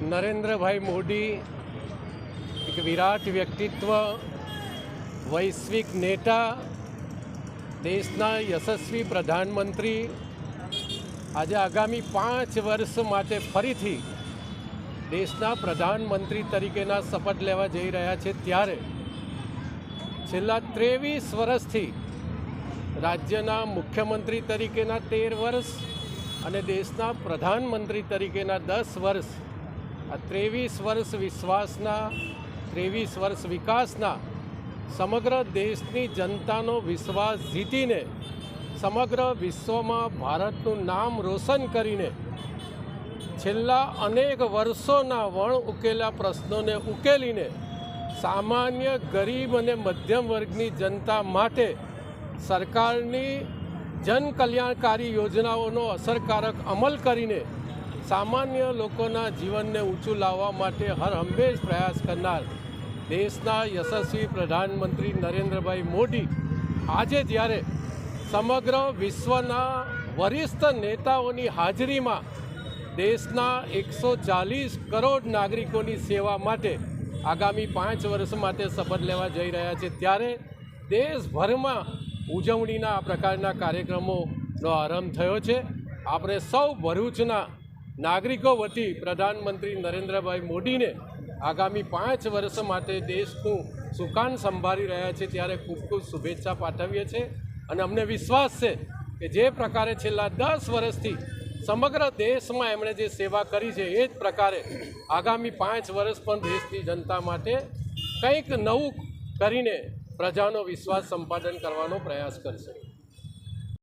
નરેન્દ્રભાઈ મોદી એક વિરાટ વ્યક્તિત્વ, વૈશ્વિક નેતા, દેશના યશસ્વી પ્રધાનમંત્રી. આજે આગામી પાંચ વર્ષ માટે ફરીથી દેશના પ્રધાનમંત્રી તરીકેના શપથ લેવા જઈ રહ્યા છે. ત્યારે છેલ્લા ત્રેવીસ વર્ષથી રાજ્યના મુખ્યમંત્રી તરીકેના તેર વર્ષ અને દેશના પ્રધાનમંત્રી તરીકેના દસ વર્ષ આ ત્રેવીસ વર્ષ વિશ્વાસના, ત્રેવીસ વર્ષ વિકાસના સમગ્ર દેશની જનતાનો વિશ્વાસ જીતીને, સમગ્ર વિશ્વમાં ભારતનું નામ રોશન કરીને છેલ્લા અનેક વર્ષોના વણ ઉકેલા પ્રશ્નોને ઉકેલીને સામાન્ય ગરીબ અને મધ્યમ વર્ગની જનતા માટે સરકારની જનકલ્યાણકારી યોજનાઓનો અસરકારક અમલ કરીને સામાન્ય લોકોના જીવનને ઊંચું લાવવા માટે હર હંમેશ પ્રયાસ કરનાર દેશના યશસ્વી પ્રધાનમંત્રી નરેન્દ્રભાઈ મોદી આજે જ્યારે સમગ્ર વિશ્વના વરિષ્ઠ નેતાઓની હાજરીમાં દેશના એકસો ચાલીસ કરોડ નાગરિકોની સેવા માટે આગામી પાંચ વર્ષ માટે શપથ લેવા જઈ રહ્યા છે, ત્યારે દેશભરમાં ઉજવણીના આ પ્રકારના કાર્યક્રમોનો આરંભ થયો છે. આપણે સૌ ભરૂચના નાગરિકો વતી પ્રધાનમંત્રી નરેન્દ્રભાઈ મોદીને આગામી પાંચ વર્ષ માટે દેશનું સુકાન સંભાળી રહ્યા છે ત્યારે ખૂબ ખૂબ શુભેચ્છા પાઠવીએ છીએ. અને અમને વિશ્વાસ છે કે જે પ્રકારે છેલ્લા દસ વર્ષથી સમગ્ર દેશમાં એમણે જે સેવા કરી છે, એ જ પ્રકારે આગામી પાંચ વર્ષ પણ દેશની જનતા માટે કંઈક નવું કરીને પ્રજાનો વિશ્વાસ સંપાદન કરવાનો પ્રયાસ કરશે.